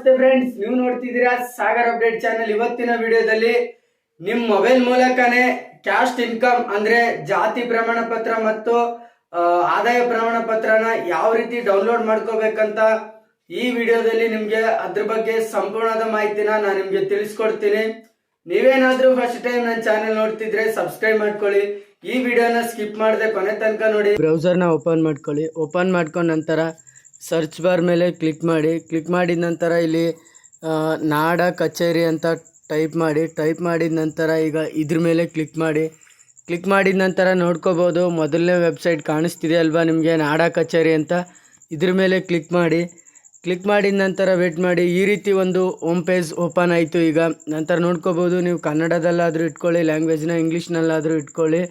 ನಮಸ್ತೆ ಫ್ರೆಂಡ್ಸ್ ನೀವು ನೋಡ್ತಿದ್ದೀರಾ ಸಾಗರ್ ಅಪ್ಡೇಟ್ ಚಾನಲ್ ಇವತ್ತಿನ ವಿಡಿಯೋದಲ್ಲಿ ನಿಮ್ ಮೊಬೈಲ್ ಮೂಲಕನೇ ಕ್ಯಾಶ್ ಇನ್ಕಮ್ ಅಂದ್ರೆ ಜಾತಿ ಪ್ರಮಾಣ ಪತ್ರ ಮತ್ತು ಆದಾಯ ಪ್ರಮಾಣ ಪತ್ರನ ಯಾವ ರೀತಿ ಡೌನ್ಲೋಡ್ ಮಾಡ್ಕೋಬೇಕಂತ ಈ ವಿಡಿಯೋದಲ್ಲಿ ನಿಮ್ಗೆ ಅದ್ರ ಬಗ್ಗೆ ಸಂಪೂರ್ಣದ ಮಾಹಿತಿನ ನಾನು ನಿಮ್ಗೆ ತಿಳಿಸ್ಕೊಡ್ತೀನಿ. ನೀವೇನಾದ್ರೂ ಫಸ್ಟ್ ಟೈಮ್ ನನ್ನ ಚಾನೆಲ್ ನೋಡ್ತಿದ್ರೆ ಸಬ್ಸ್ಕ್ರೈಬ್ ಮಾಡ್ಕೊಳ್ಳಿ. ಈ ವಿಡಿಯೋನ ಸ್ಕಿಪ್ ಮಾಡದೆ ಕೊನೆ ತನಕ ನೋಡಿ. ಬ್ರೌಸರ್ನ ಓಪನ್ ಮಾಡ್ಕೊಳ್ಳಿ. ಓಪನ್ ಮಾಡ್ಕೊಂಡ ನಂತರ ಸರ್ಚ್ ಬಾರ್ ಮೇಲೆ ಕ್ಲಿಕ್ ಮಾಡಿ ಕ್ಲಿಕ್ ಮಾಡಿದ ನಂತರ ಇಲ್ಲಿ ನಾಡ ಕಚೇರಿ ಅಂತ ಟೈಪ್ ಮಾಡಿ ಟೈಪ್ ಮಾಡಿದ ನಂತರ ಈಗ ಇದ್ರ ಮೇಲೆ ಕ್ಲಿಕ್ ಮಾಡಿ. ಕ್ಲಿಕ್ ಮಾಡಿದ ನಂತರ ನೋಡ್ಕೋಬೋದು, ಮೊದಲನೇ ವೆಬ್ಸೈಟ್ ಕಾಣಿಸ್ತಿದೆ ಅಲ್ವಾ ನಿಮಗೆ, ನಾಡ ಕಚೇರಿ ಅಂತ. ಇದ್ರ ಮೇಲೆ ಕ್ಲಿಕ್ ಮಾಡಿ. ಕ್ಲಿಕ್ ಮಾಡಿದ ನಂತರ ವೇಟ್ ಮಾಡಿ. ಈ ರೀತಿ ಒಂದು ಹೋಮ್ ಪೇಜ್ ಓಪನ್ ಆಯಿತು ಈಗ. ನಂತರ ನೋಡ್ಕೋಬೋದು, ನೀವು ಕನ್ನಡದಲ್ಲಾದರೂ ಇಟ್ಕೊಳ್ಳಿ ಲ್ಯಾಂಗ್ವೇಜ್ನ ಇಂಗ್ಲೀಷ್ನಲ್ಲಾದರೂ ಇಟ್ಕೊಳ್ಳಿ.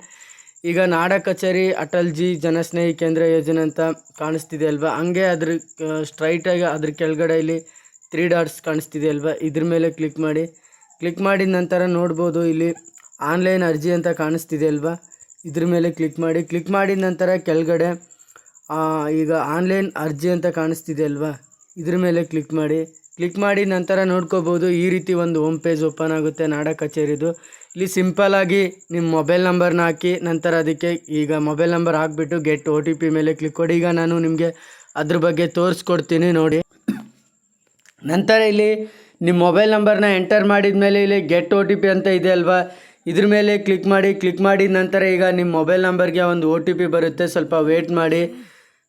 ಈಗ ನಾಡ ಕಚೇರಿ ಅಟಲ್ ಜಿ ಜನಸ್ನೇಹಿ ಕೇಂದ್ರ ಯೋಜನೆ ಅಂತ ಕಾಣಿಸ್ತಿದೆ ಅಲ್ವಾ? ಹಂಗೆ ಅದ್ರ ಸ್ಟ್ರೈಟಾಗಿ ಅದ್ರ ಕೆಳಗಡೆ ಇಲ್ಲಿ ತ್ರೀ ಡಾಟ್ಸ್ ಕಾಣಿಸ್ತಿದೆ ಅಲ್ವಾ? ಇದ್ರ ಮೇಲೆ ಕ್ಲಿಕ್ ಮಾಡಿ. ಕ್ಲಿಕ್ ಮಾಡಿದ ನಂತರ ನೋಡ್ಬೋದು ಇಲ್ಲಿ ಆನ್ಲೈನ್ ಅರ್ಜಿ ಅಂತ ಕಾಣಿಸ್ತಿದೆ ಅಲ್ವಾ? ಇದ್ರ ಮೇಲೆ ಕ್ಲಿಕ್ ಮಾಡಿ. ಕ್ಲಿಕ್ ಮಾಡಿದ ನಂತರ ಕೆಳಗಡೆ ಈಗ ಆನ್ಲೈನ್ ಅರ್ಜಿ ಅಂತ ಕಾಣಿಸ್ತಿದೆ ಅಲ್ವಾ? ಇದ್ರ ಮೇಲೆ ಕ್ಲಿಕ್ ಮಾಡಿ. ಕ್ಲಿಕ್ ಮಾಡಿ ನಂತರ ನೋಡ್ಕೋಬೋದು. ಈ ರೀತಿ ಒಂದು ಹೋಮ್ ಪೇಜ್ ಓಪನ್ ಆಗುತ್ತೆ ನಾಡ ಕಚೇರಿದು. ಇಲ್ಲಿ ಸಿಂಪಲ್ ಆಗಿ ನಿಮ್ಮ ಮೊಬೈಲ್ ನಂಬರ್ನ ಹಾಕಿ, ನಂತರ ಅದಕ್ಕೆ ಈಗ ಮೊಬೈಲ್ ನಂಬರ್ ಹಾಕ್ಬಿಟ್ಟು ಗೆಟ್ ಒ ಟಿ ಪಿ ಮೇಲೆ ಕ್ಲಿಕ್ ಕೊಡಿ. ಈಗ ನಾನು ನಿಮಗೆ ಅದ್ರ ಬಗ್ಗೆ ತೋರಿಸ್ಕೊಡ್ತೀನಿ ನೋಡಿ. ನಂತರ ಇಲ್ಲಿ ನಿಮ್ಮ ಮೊಬೈಲ್ ನಂಬರ್ನ ಎಂಟರ್ ಮಾಡಿದ ಮೇಲೆ ಇಲ್ಲಿ ಗೆಟ್ ಒ ಟಿ ಪಿ ಅಂತ ಇದೆ ಅಲ್ವಾ? ಇದ್ರ ಮೇಲೆ ಕ್ಲಿಕ್ ಮಾಡಿ, ಕ್ಲಿಕ್ ಮಾಡಿದ ನಂತರ ಈಗ ನಿಮ್ಮ ಮೊಬೈಲ್ ನಂಬರ್ಗೆ ಒಂದು ಒ ಟಿ ಪಿ ಬರುತ್ತೆ. ಸ್ವಲ್ಪ ವೇಟ್ ಮಾಡಿ.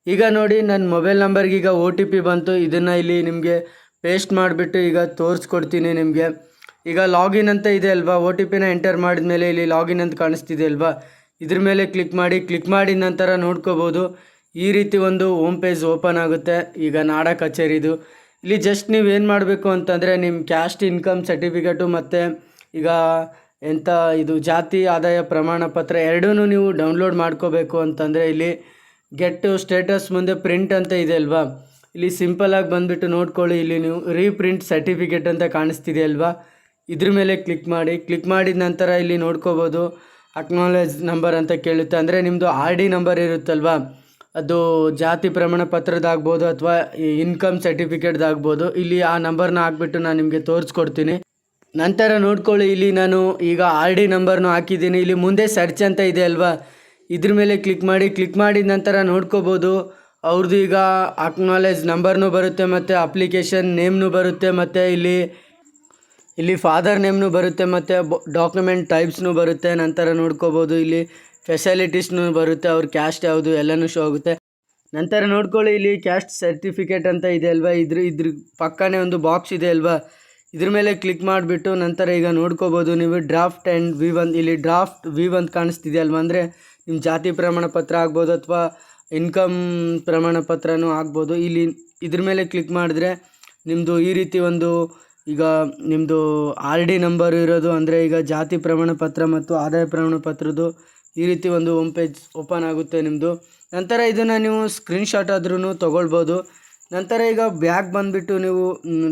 ಈಗ ನೋಡಿ, ನನ್ನ ಮೊಬೈಲ್ ನಂಬರ್ಗೆ ಈಗ ಒ ಟಿ ಪಿ ಬಂತು. ಇದನ್ನು ಇಲ್ಲಿ ನಿಮಗೆ ಪೇಸ್ಟ್ ಮಾಡಿಬಿಟ್ಟು ಈಗ ತೋರಿಸ್ಕೊಡ್ತೀನಿ ನಿಮಗೆ. ಈಗ ಲಾಗಿನ್ ಅಂತ ಇದೆ ಅಲ್ವಾ? ಒ ಟಿ ಪಿನ ಎಂಟರ್ ಮಾಡಿದ ಮೇಲೆ ಇಲ್ಲಿ ಲಾಗಿನ್ ಅಂತ ಕಾಣಿಸ್ತಿದೆ ಅಲ್ವಾ? ಇದ್ರ ಮೇಲೆ ಕ್ಲಿಕ್ ಮಾಡಿ ಕ್ಲಿಕ್ ಮಾಡಿದ ನಂತರ ನೋಡ್ಕೋಬೋದು. ಈ ರೀತಿ ಒಂದು ಹೋಮ್ ಪೇಜ್ ಓಪನ್ ಆಗುತ್ತೆ. ಈಗ ನಾಡ ಕಚೇರಿದು. ಇಲ್ಲಿ ಜಸ್ಟ್ ನೀವು ಏನು ಮಾಡಬೇಕು ಅಂತಂದರೆ ನಿಮ್ಮ ಕ್ಯಾಸ್ಟ್ ಇನ್ಕಮ್ ಸರ್ಟಿಫಿಕೇಟು ಮತ್ತು ಈಗ ಎಂಥ ಇದು ಜಾತಿ ಆದಾಯ ಪ್ರಮಾಣ ಪತ್ರ ಎರಡೂ ನೀವು ಡೌನ್ಲೋಡ್ ಮಾಡ್ಕೋಬೇಕು ಅಂತಂದರೆ ಇಲ್ಲಿ ಗೆಟ್ ಸ್ಟೇಟಸ್ ಮುಂದೆ ಪ್ರಿಂಟ್ ಅಂತ ಇದೆ ಅಲ್ವಾ? ಇಲ್ಲಿ ಸಿಂಪಲಾಗಿ ಬಂದುಬಿಟ್ಟು ನೋಡ್ಕೊಳ್ಳಿ, ಇಲ್ಲಿ ನೀವು ರೀಪ್ರಿಂಟ್ ಸರ್ಟಿಫಿಕೇಟ್ ಅಂತ ಕಾಣಿಸ್ತಿದೆ ಅಲ್ವಾ? ಇದ್ರ ಮೇಲೆ ಕ್ಲಿಕ್ ಮಾಡಿ ಕ್ಲಿಕ್ ಮಾಡಿದ ನಂತರ ಇಲ್ಲಿ ನೋಡ್ಕೋಬೋದು ಅಕ್ನಾಲೇಜ್ ನಂಬರ್ ಅಂತ ಕೇಳುತ್ತೆ. ಅಂದರೆ ನಿಮ್ಮದು ಆರ್ ಡಿ ನಂಬರ್ ಇರುತ್ತಲ್ವಾ? ಅದು ಜಾತಿ ಪ್ರಮಾಣ ಪತ್ರದಾಗ್ಬೋದು ಅಥವಾ ಇನ್ಕಮ್ ಸರ್ಟಿಫಿಕೇಟ್ದಾಗ್ಬೋದು ಇಲ್ಲಿ ಆ ನಂಬರ್ನ ಹಾಕ್ಬಿಟ್ಟು ನಾನು ನಿಮಗೆ ತೋರಿಸ್ಕೊಡ್ತೀನಿ. ನಂತರ ನೋಡ್ಕೊಳ್ಳಿ, ಇಲ್ಲಿ ನಾನು ಈಗ ಆರ್ ಡಿ ನಂಬರ್ನು ಹಾಕಿದ್ದೀನಿ. ಇಲ್ಲಿ ಮುಂದೆ ಸರ್ಚ್ ಅಂತ ಇದೆ ಅಲ್ವಾ? ಇದ್ರ ಮೇಲೆ ಕ್ಲಿಕ್ ಮಾಡಿ ಕ್ಲಿಕ್ ಮಾಡಿದ ನಂತರ ನೋಡ್ಕೋಬೋದು. ಅವ್ರದ್ದು ಈಗ ಅಕ್ನಾಲೇಜ್ ನಂಬರ್ನೂ ಬರುತ್ತೆ ಮತ್ತು ಅಪ್ಲಿಕೇಶನ್ ನೇಮ್ನು ಬರುತ್ತೆ ಮತ್ತು ಇಲ್ಲಿ ಇಲ್ಲಿ ಫಾದರ್ ನೇಮ್ನು ಬರುತ್ತೆ ಮತ್ತು ಡಾಕ್ಯುಮೆಂಟ್ ಟೈಪ್ಸ್ನು ಬರುತ್ತೆ, ನಂತರ ನೋಡ್ಕೋಬೋದು ಇಲ್ಲಿ ಫೆಸಿಲಿಟೀಸ್ನು ಬರುತ್ತೆ, ಅವ್ರ ಕ್ಯಾಸ್ಟ್ ಯಾವುದು ಎಲ್ಲನೂ ಶೋ ಆಗುತ್ತೆ. ನಂತರ ನೋಡ್ಕೊಳ್ಳಿ ಇಲ್ಲಿ ಕ್ಯಾಸ್ಟ್ ಸರ್ಟಿಫಿಕೇಟ್ ಅಂತ ಇದೆ ಅಲ್ವಾ? ಇದ್ರ ಇದ್ರ ಪಕ್ಕನೇ ಒಂದು ಬಾಕ್ಸ್ ಇದೆ ಅಲ್ವಾ? ಇದ್ರ ಮೇಲೆ ಕ್ಲಿಕ್ ಮಾಡಿಬಿಟ್ಟು ನಂತರ ಈಗ ನೋಡ್ಕೋಬೋದು ನೀವು ಡ್ರಾಫ್ಟ್ ಆ್ಯಂಡ್ ವಿ ಒಂದು ಇಲ್ಲಿ ಡ್ರಾಫ್ಟ್ ವಿ ಒಂದು ಕಾಣಿಸ್ತಿದೆ ಅಲ್ವಾ? ಅಂದರೆ ನಿಮ್ಮ ಜಾತಿ ಪ್ರಮಾಣ ಪತ್ರ ಆಗ್ಬೋದು ಅಥವಾ ಇನ್ಕಮ್ ಪ್ರಮಾಣ ಪತ್ರನೂ ಆಗ್ಬೋದು. ಇಲ್ಲಿ ಇದ್ರ ಮೇಲೆ ಕ್ಲಿಕ್ ಮಾಡಿದ್ರೆ ನಿಮ್ಮದು ಈ ರೀತಿ ಒಂದು ಈಗ ನಿಮ್ಮದು ಆರ್ ಡಿ ನಂಬರ್ ಇರೋದು ಅಂದರೆ ಈಗ ಜಾತಿ ಪ್ರಮಾಣ ಪತ್ರ ಮತ್ತು ಆದಾಯ ಪ್ರಮಾಣ ಪತ್ರದ್ದು ಈ ರೀತಿ ಒಂದು ಹೋಮ್ ಪೇಜ್ ಓಪನ್ ಆಗುತ್ತೆ ನಿಮ್ಮದು ನಂತರ ಇದನ್ನು ನೀವು ಸ್ಕ್ರೀನ್ಶಾಟ್ ಆದ್ರೂ ತೊಗೊಳ್ಬೋದು. ನಂತರ ಈಗ ಬ್ಯಾಗ್ ಬಂದುಬಿಟ್ಟು ನೀವು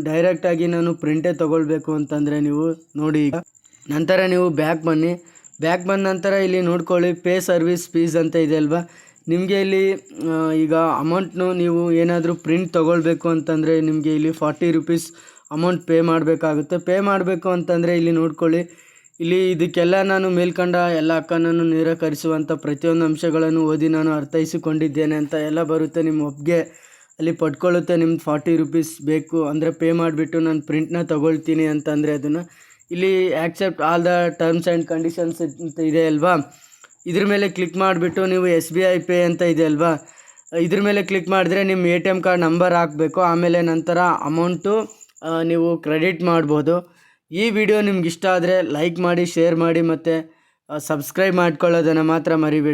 ಡೈರೆಕ್ಟಾಗಿ ನಾನು ಪ್ರಿಂಟೇ ತೊಗೊಳ್ಬೇಕು ಅಂತಂದರೆ ನೀವು ನೋಡಿ ಈಗ. ನಂತರ ನೀವು ಬ್ಯಾಗ್ ಬನ್ನಿ. ಬ್ಯಾಗ್ ಬಂದ ನಂತರ ಇಲ್ಲಿ ನೋಡ್ಕೊಳ್ಳಿ, ಪೇ ಸರ್ವಿಸ್ ಫೀಸ್ ಅಂತ ಇದೆ ಅಲ್ವಾ? ನಿಮಗೆ ಇಲ್ಲಿ ಈಗ ಅಮೌಂಟ್ನು ನೀವು ಏನಾದರೂ ಪ್ರಿಂಟ್ ತೊಗೊಳ್ಬೇಕು ಅಂತಂದರೆ ನಿಮಗೆ ಇಲ್ಲಿ ಫಾರ್ಟಿ ರುಪೀಸ್ ಅಮೌಂಟ್ ಪೇ ಮಾಡಬೇಕಾಗುತ್ತೆ. ಪೇ ಮಾಡಬೇಕು ಅಂತಂದರೆ ಇಲ್ಲಿ ನೋಡ್ಕೊಳ್ಳಿ. ಇಲ್ಲಿ ಇದಕ್ಕೆಲ್ಲ ನಾನು ಮೇಲ್ಕಂಡ ಎಲ್ಲ ಅಕ್ಕನನ್ನು ನಿರಾಕರಿಸುವಂಥ ಪ್ರತಿಯೊಂದು ಅಂಶಗಳನ್ನು ಓದಿ ನಾನು ಅರ್ಥೈಸಿಕೊಂಡಿದ್ದೇನೆ ಅಂತ ಎಲ್ಲ ಬರುತ್ತೆ ನಿಮ್ಮ ಒಪ್ಪಿಗೆ ಅಲ್ಲಿ ಪಡ್ಕೊಳ್ಳುತ್ತೆ ನಿಮ್ದು ಫಾರ್ಟಿ ರುಪೀಸ್ ಬೇಕು ಅಂದರೆ ಪೇ ಮಾಡಿಬಿಟ್ಟು ನಾನು ಪ್ರಿಂಟ್ನ ತೊಗೊಳ್ತೀನಿ ಅಂತಂದರೆ ಅದನ್ನು. ಇಲ್ಲಿ accept all the terms and conditions ಅಂತ ಇದೆ ಅಲ್ವಾ? ಇದ್ರ ಮೇಲೆ ಕ್ಲಿಕ್ ಮಾಡಿಬಿಟ್ಟು ನೀವು ಎಸ್ ಬಿ ಐ ಪೇ ಅಂತ ಇದೆ ಅಲ್ವಾ? ಇದ್ರ ಮೇಲೆ ಕ್ಲಿಕ್ ಮಾಡಿದ್ರೆ ನಿಮ್ಮ A T M card number ಹಾಕಬೇಕು. ಆಮೇಲೆ ನಂತರ ಅಮೌಂಟು ನೀವು ಕ್ರೆಡಿಟ್ ಮಾಡ್ಬೋದು. ಈ ವಿಡಿಯೋ ನಿಮ್ಗೆ ಇಷ್ಟ ಆದರೆ ಲೈಕ್ ಮಾಡಿ ಶೇರ್ ಮಾಡಿ ಮತ್ತು ಸಬ್ಸ್ಕ್ರೈಬ್ ಮಾಡ್ಕೊಳ್ಳೋದನ್ನು ಮಾತ್ರ ಮರಿಬೇಡಿ.